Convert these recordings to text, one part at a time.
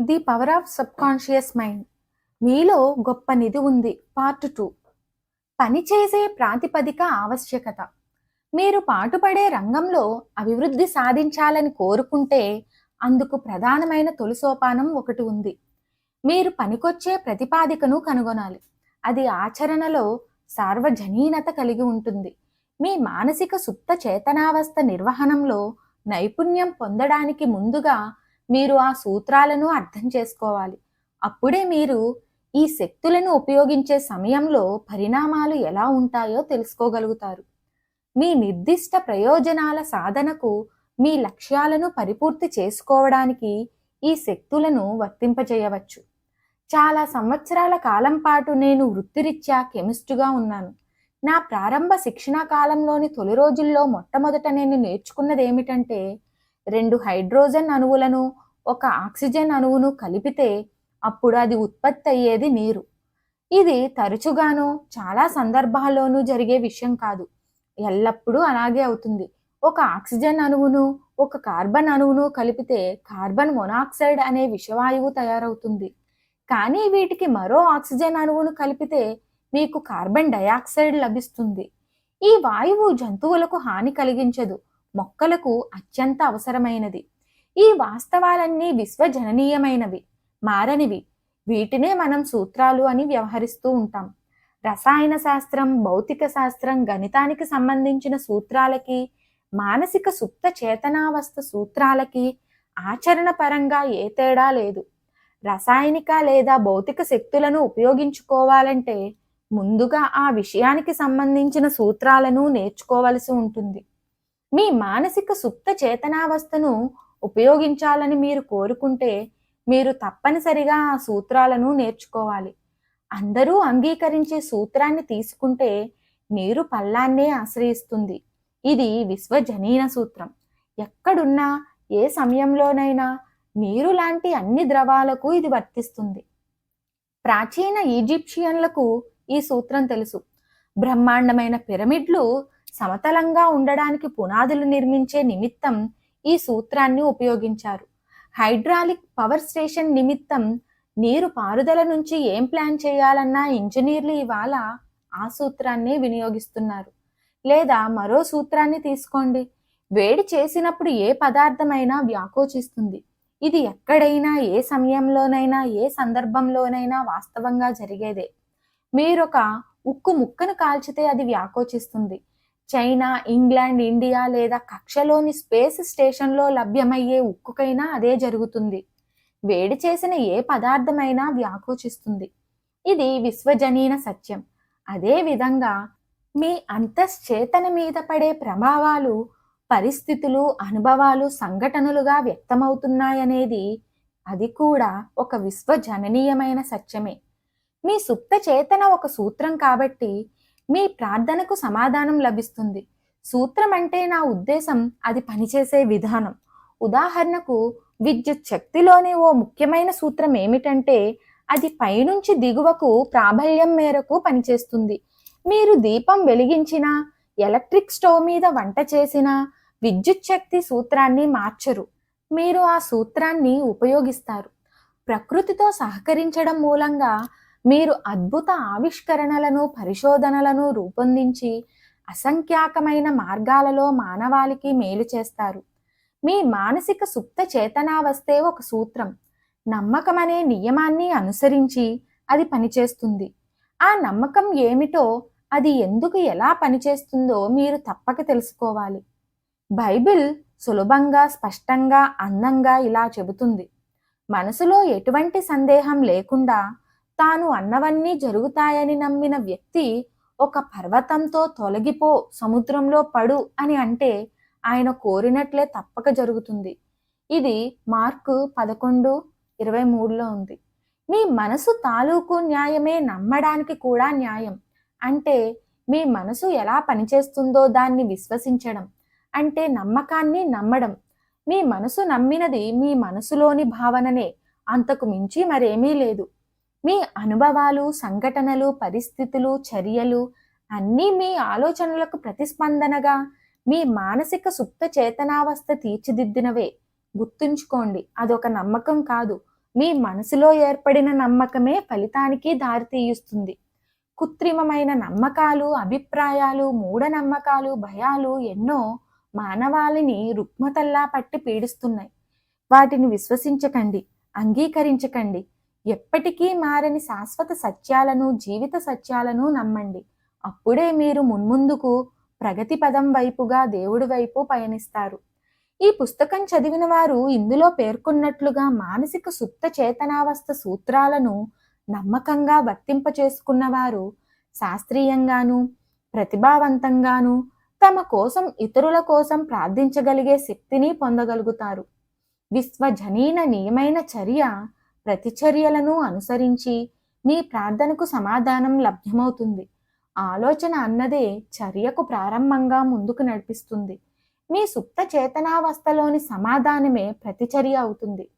The power of subconscious mind. మీలో గొప్ప నిధి ఉంది. Part two. పనిచేసే ప్రాతిపదిక ఆవశ్యకత. మీరు పాటుపడే రంగంలో అభివృద్ధి సాధించాలని కోరుకుంటే అందుకు ప్రధానమైన తొలి సోపానం ఒకటి ఉంది. మీరు పనికొచ్చే ప్రతిపాదికను కనుగొనాలి. అది ఆచరణలో సార్వజనీనత కలిగి ఉంటుంది. మీ మానసిక సుప్త చేతనావస్థ నిర్వహణంలో నైపుణ్యం పొందడానికి ముందుగా మీరు ఆ సూత్రాలను అర్థం చేసుకోవాలి. అప్పుడే మీరు ఈ శక్తులను ఉపయోగించే సమయంలో పరిణామాలు ఎలా ఉంటాయో తెలుసుకోగలుగుతారు. మీ నిర్దిష్ట ప్రయోజనాల సాధనకు మీ లక్ష్యాలను పరిపూర్తి చేసుకోవడానికి ఈ శక్తులను వర్తింపజేయవచ్చు. చాలా సంవత్సరాల కాలం పాటు నేను వృత్తిరీత్యా కెమిస్టుగా ఉన్నాను. నా ప్రారంభ శిక్షణా కాలంలోని తొలి రోజుల్లో మొట్టమొదట నేను నేర్చుకున్నది ఏమిటంటే రెండు హైడ్రోజన్ అణువులను ఒక ఆక్సిజన్ అణువును కలిపితే అప్పుడు అది ఉత్పత్తి అయ్యేది నీరు. ఇది తరచుగాను చాలా సందర్భాల్లోనూ జరిగే విషయం కాదు. ఎల్లప్పుడూ అలాగే అవుతుంది. ఒక ఆక్సిజన్ అణువును ఒక కార్బన్ అణువును కలిపితే కార్బన్ మొనాక్సైడ్ అనే విషవాయువు తయారవుతుంది. కానీ వీటికి మరో ఆక్సిజన్ అణువును కలిపితే మీకు కార్బన్ డయాక్సైడ్ లభిస్తుంది. ఈ వాయువు జంతువులకు హాని కలిగించదు. మొక్కలకు అత్యంత అవసరమైనది. ఈ వాస్తవాలన్నీ విశ్వజననీయమైనవి మారనివి. వీటినే మనం సూత్రాలు అని వ్యవహరిస్తూ ఉంటాం. రసాయన శాస్త్రం భౌతిక శాస్త్రం గణితానికి సంబంధించిన సూత్రాలకి మానసిక సుప్త చేతనావస్థ సూత్రాలకి ఆచరణ పరంగా ఏ తేడా లేదు. రసాయనిక లేదా భౌతిక శక్తులను ఉపయోగించుకోవాలంటే ముందుగా ఆ విషయానికి సంబంధించిన సూత్రాలను నేర్చుకోవలసి ఉంటుంది. మీ మానసిక సుప్త చేతనావస్థను ఉపయోగించాలని మీరు కోరుకుంటే మీరు తప్పనిసరిగా ఆ సూత్రాలను నేర్చుకోవాలి. అందరూ అంగీకరించే సూత్రాన్ని తీసుకుంటే నీరు పల్లాన్నే ఆశ్రయిస్తుంది. ఇది విశ్వజనీన సూత్రం. ఎక్కడున్నా ఏ సమయంలోనైనా నీరు లాంటి అన్ని ద్రవాలకు ఇది వర్తిస్తుంది. ప్రాచీన ఈజిప్షియన్లకు ఈ సూత్రం తెలుసు. బ్రహ్మాండమైన పిరమిడ్లు సమతలంగా ఉండడానికి పునాదులు నిర్మించే నిమిత్తం ఈ సూత్రాన్ని ఉపయోగించారు. హైడ్రాలిక్ పవర్ స్టేషన్ నిమిత్తం నీరు పారుదల నుంచి ఏం ప్లాన్ చేయాలన్నా ఇంజనీర్లు ఇవాళ ఆ సూత్రాన్ని వినియోగిస్తున్నారు. లేదా మరో సూత్రాన్ని తీసుకోండి. వేడి చేసినప్పుడు ఏ పదార్థమైనా వ్యాకోచిస్తుంది. ఇది ఎక్కడైనా ఏ సమయంలోనైనా ఏ సందర్భంలోనైనా వాస్తవంగా జరిగేదే. మీరొక ఉక్కు ముక్కను కాల్చితే అది వ్యాకోచిస్తుంది. చైనా ఇంగ్లాండ్ ఇండియా లేదా కక్షలోని స్పేస్ స్టేషన్లో లభ్యమయ్యే ఉక్కుకైనా అదే జరుగుతుంది. వేడి చేసిన ఏ పదార్థమైనా వ్యాకోచిస్తుంది. ఇది విశ్వజనీన సత్యం. అదే విధంగా మీ అంతశ్చేతన మీద పడే ప్రభావాలు పరిస్థితులు అనుభవాలు సంఘటనలుగా వ్యక్తమవుతున్నాయనేది అది కూడా ఒక విశ్వజననీయమైన సత్యమే. మీ సుప్త చేతన ఒక సూత్రం కాబట్టి మీ ప్రార్థనకు సమాధానం లభిస్తుంది. సూత్రం అంటే నా ఉద్దేశం అది పనిచేసే విధానం. ఉదాహరణకు విద్యుత్ శక్తిలోని ఓ ముఖ్యమైన సూత్రం ఏమిటంటే అది పైనుంచి దిగువకు ప్రాబల్యం మేరకు పనిచేస్తుంది. మీరు దీపం వెలిగించినా ఎలక్ట్రిక్ స్టవ్ మీద వంట చేసినా విద్యుత్ శక్తి సూత్రాన్ని మార్చరు. మీరు ఆ సూత్రాన్ని ఉపయోగిస్తారు. ప్రకృతితో సహకరించడం మూలంగా మీరు అద్భుత ఆవిష్కరణలను పరిశోధనలను రూపొందించి అసంఖ్యాకమైన మార్గాలలో మానవాళికి మేలు చేస్తారు. మీ మానసిక సుప్త చేతనావస్తే ఒక సూత్రం. నమ్మకం అనే నియమాన్ని అనుసరించి అది పనిచేస్తుంది. ఆ నమ్మకం ఏమిటో అది ఎందుకు ఎలా పనిచేస్తుందో మీరు తప్పక తెలుసుకోవాలి. బైబిల్ సులభంగా స్పష్టంగా అందంగా ఇలా చెబుతుంది. మనసులో ఎటువంటి సందేహం లేకుండా తాను అన్నవన్నీ జరుగుతాయని నమ్మిన వ్యక్తి ఒక పర్వతంతో తొలగిపో సముద్రంలో పడు అని అంటే ఆయన కోరినట్లే తప్పక జరుగుతుంది. ఇది మార్కు పదకొండు ఇరవై మూడులో ఉంది. మీ మనసు తాలూకు న్యాయమే నమ్మడానికి కూడా న్యాయం. అంటే మీ మనసు ఎలా పనిచేస్తుందో దాన్ని విశ్వసించడం. అంటే నమ్మకాన్ని నమ్మడం. మీ మనసు నమ్మినది మీ మనసులోని భావననే. అంతకు మించి మరేమీ లేదు. మీ అనుభవాలు సంఘటనలు పరిస్థితులు చర్యలు అన్నీ మీ ఆలోచనలకు ప్రతిస్పందనగా మీ మానసిక సుప్త చేతనావస్థ తీర్చిదిద్దినవే. గుర్తుంచుకోండి అదొక నమ్మకం కాదు. మీ మనసులో ఏర్పడిన నమ్మకమే ఫలితానికి దారితీయుస్తుంది కృత్రిమమైన నమ్మకాలు అభిప్రాయాలు మూఢనమ్మకాలు భయాలు ఎన్నో మానవాళిని రుక్మతల్లా పట్టి పీడిస్తున్నాయి. వాటిని విశ్వసించకండి అంగీకరించకండి ఎప్పటికీ మారని శాశ్వత సత్యాలను జీవిత సత్యాలను నమ్మండి. అప్పుడే మీరు మున్ముందుకు ప్రగతి పదం వైపుగా దేవుడి వైపు పయనిస్తారు. ఈ పుస్తకం చదివిన వారు ఇందులో పేర్కొన్నట్లుగా మానసిక సుప్త చేతనావస్థ సూత్రాలను నమ్మకంగా వర్తింపచేసుకున్నవారు శాస్త్రీయంగాను ప్రతిభావంతంగాను తమ కోసం ఇతరుల కోసం ప్రార్థించగలిగే శక్తిని పొందగలుగుతారు. విశ్వజనీన నియమైన చర్య ప్రతిచర్యలను అనుసరించి మీ ప్రార్థనకు సమాధానం లభ్యమవుతుంది. ఆలోచన అన్నదే చర్యకు ప్రారంభంగా ముందుకు నడిపిస్తుంది. మీ సుప్త చేతనావస్థలోని సమాధానమే ప్రతిచర్య అవుతుంది.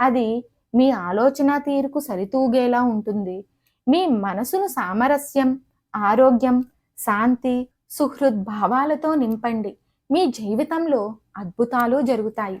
అది మీ ఆలోచన తీరుకు సరితూగేలా ఉంటుంది. మీ మనసును సామరస్యం ఆరోగ్యం శాంతి సుహృద్భావాలతో నింపండి. మీ జీవితంలో అద్భుతాలు జరుగుతాయి.